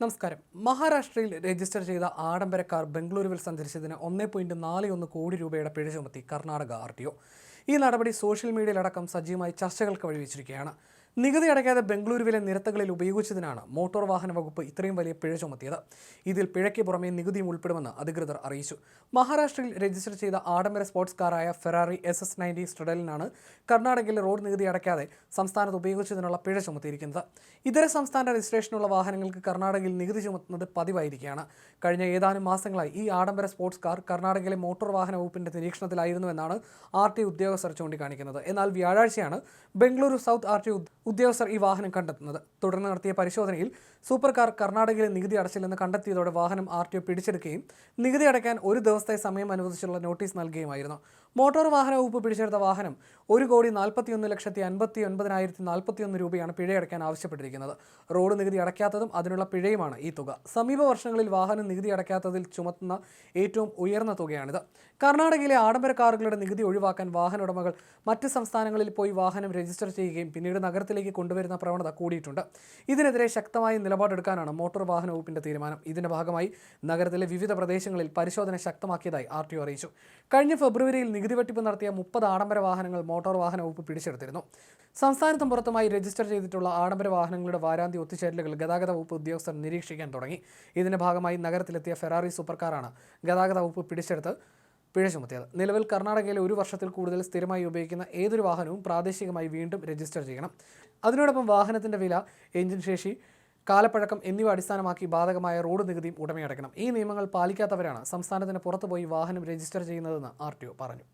നമസ്കാരം. മഹാരാഷ്ട്രയിൽ രജിസ്റ്റർ ചെയ്ത ആഡംബര കാർ ബംഗളൂരുവിൽ സഞ്ചരിച്ചതിന് ഒന്നേ പോയിന്റ് നാല് ഒന്ന് കോടി രൂപയുടെ പിഴ ചുമത്തി കർണാടക ആർ ടി ഒ. ഈ നടപടി സോഷ്യൽ മീഡിയയിലടക്കം സജീവമായി ചർച്ചകൾക്ക് വഴിവെച്ചിരിക്കുകയാണ്. നികുതി അടയ്ക്കാതെ ബംഗളൂരുവിലെ നിരത്തുകളിൽ ഉപയോഗിച്ചതിനാണ് മോട്ടോർ വാഹന വകുപ്പ് ഇത്രയും വലിയ പിഴ ചുമത്തിയത്. ഇതിൽ പിഴയ്ക്ക് പുറമെ നികുതിയും ഉൾപ്പെടുമെന്ന് അധികൃതർ അറിയിച്ചു. മഹാരാഷ്ട്രയിൽ രജിസ്റ്റർ ചെയ്ത ആഡംബര സ്പോർട്സ് കാറായ ഫെറാറി എസ് എസ് നയന്റി സ്ട്രഡലിനാണ് കർണാടകയിലെ റോഡ് നികുതി അടയ്ക്കാതെ സംസ്ഥാനത്ത് ഉപയോഗിച്ചതിനുള്ള പിഴ ചുമത്തിയിരിക്കുന്നത്. ഇതര സംസ്ഥാന രജിസ്ട്രേഷനുള്ള വാഹനങ്ങൾക്ക് കർണാടകയിൽ നികുതി ചുമത്തുന്നത് പതിവായിരിക്കുകയാണ്. കഴിഞ്ഞ ഏതാനും മാസങ്ങളായി ഈ ആഡംബര സ്പോർട്സ് കാർ കർണാടകയിലെ മോട്ടോർ വാഹന വകുപ്പിന്റെ നിരീക്ഷണത്തിലായിരുന്നുവെന്നാണ് ആർ ടി ഉദ്യോഗസ്ഥർ ചൂണ്ടിക്കാണിക്കുന്നത്. എന്നാൽ വ്യാഴാഴ്ചയാണ് ബംഗളൂരു സൗത്ത് ആർ ടി ഉദ്യോഗസ്ഥർ ഈ വാഹനം കണ്ടെത്തുന്നത്. തുടർന്ന് നടത്തിയ പരിശോധനയിൽ സൂപ്പർ കാർ കർണാടകയിലെ നികുതി അടച്ചില്ലെന്ന് കണ്ടെത്തിയതോടെ വാഹനം ആർ ടി ഒ പിടിച്ചെടുക്കുകയും നികുതി അടയ്ക്കാൻ ഒരു ദിവസത്തെ സമയം അനുവദിച്ചുള്ള നോട്ടീസ് നൽകുകയുമായിരുന്നു. മോട്ടോർ വാഹന വകുപ്പ് പിടിച്ചെടുത്ത വാഹനം ഒരു കോടി നാൽപ്പത്തിയൊന്ന് ലക്ഷത്തി അൻപത്തി ഒൻപതിനായിരത്തി നാൽപ്പത്തിയൊന്ന് രൂപയാണ് പിഴയടയ്ക്കാൻ ആവശ്യപ്പെട്ടിരിക്കുന്നത്. റോഡ് നികുതി അടയ്ക്കാത്തതും അതിനുള്ള പിഴയുമാണ് ഈ തുക. സമീപ വർഷങ്ങളിൽ വാഹനം നികുതി അടയ്ക്കാത്തതിൽ ചുമത്തുന്ന ഏറ്റവും ഉയർന്ന തുകയാണിത്. കർണാടകയിലെ ആഡംബര കാറുകളുടെ നികുതി ഒഴിവാക്കാൻ വാഹന ഉടമകൾ മറ്റ് സംസ്ഥാനങ്ങളിൽ പോയി വാഹനം രജിസ്റ്റർ ചെയ്യുകയും പിന്നീട് നഗരത്തിലേക്ക് കൊണ്ടുവരുന്ന പ്രവണത കൂടിയിട്ടുണ്ട്. ഇതിനെതിരെ ശക്തമായ നിലപാടെടുക്കാനാണ് മോട്ടോർ വാഹന വകുപ്പിന്റെ തീരുമാനം. ഇതിന്റെ ഭാഗമായി നഗരത്തിലെ വിവിധ പ്രദേശങ്ങളിൽ പരിശോധന ശക്തമാക്കിയതായി ആർ ടി അറിയിച്ചു. കഴിഞ്ഞ ഫെബ്രുവരിയിൽ നികുതി വെട്ടിപ്പ് നടത്തിയ മുപ്പത് ആഡംബര വാഹനങ്ങൾ മോട്ടോർ വാഹന വകുപ്പ് പിടിച്ചെടുത്തിരുന്നു. സംസ്ഥാനത്തും പുറത്തുമായി രജിസ്റ്റർ ചെയ്തിട്ടുള്ള ആഡംബര വാഹനങ്ങളുടെ വാരാന്ത്യ ഒത്തുചേരലുകൾ ഗതാഗത വകുപ്പ് ഉദ്യോഗസ്ഥർ നിരീക്ഷിക്കാൻ തുടങ്ങി. ഇതിന്റെ ഭാഗമായി നഗരത്തിലെത്തിയ ഫെറാറി സൂപ്പർ കാറാണ് ഗതാഗത വകുപ്പ് പിടിച്ചെടുത്ത് പിഴ ചുമത്തിയത്. നിലവിൽ കർണാടകയിലെ ഒരു വർഷത്തിൽ കൂടുതൽ സ്ഥിരമായി ഉപയോഗിക്കുന്ന ഏതൊരു വാഹനവും പ്രാദേശികമായി വീണ്ടും രജിസ്റ്റർ ചെയ്യണം. അതിനോടൊപ്പം വാഹനത്തിന്റെ വില എഞ്ചിൻ ശേഷി കാലപ്പഴക്കം എന്നിവ അടിസ്ഥാനമാക്കി ബാധകമായ റോഡ് നികുതിയും ഉടമയടക്കണം ഈ നിയമങ്ങൾ പാലിക്കാത്തവരാണ് സംസ്ഥാനത്തിന് പുറത്തുപോയി വാഹനം രജിസ്റ്റർ ചെയ്യുന്നതെന്ന് ആർ പറഞ്ഞു.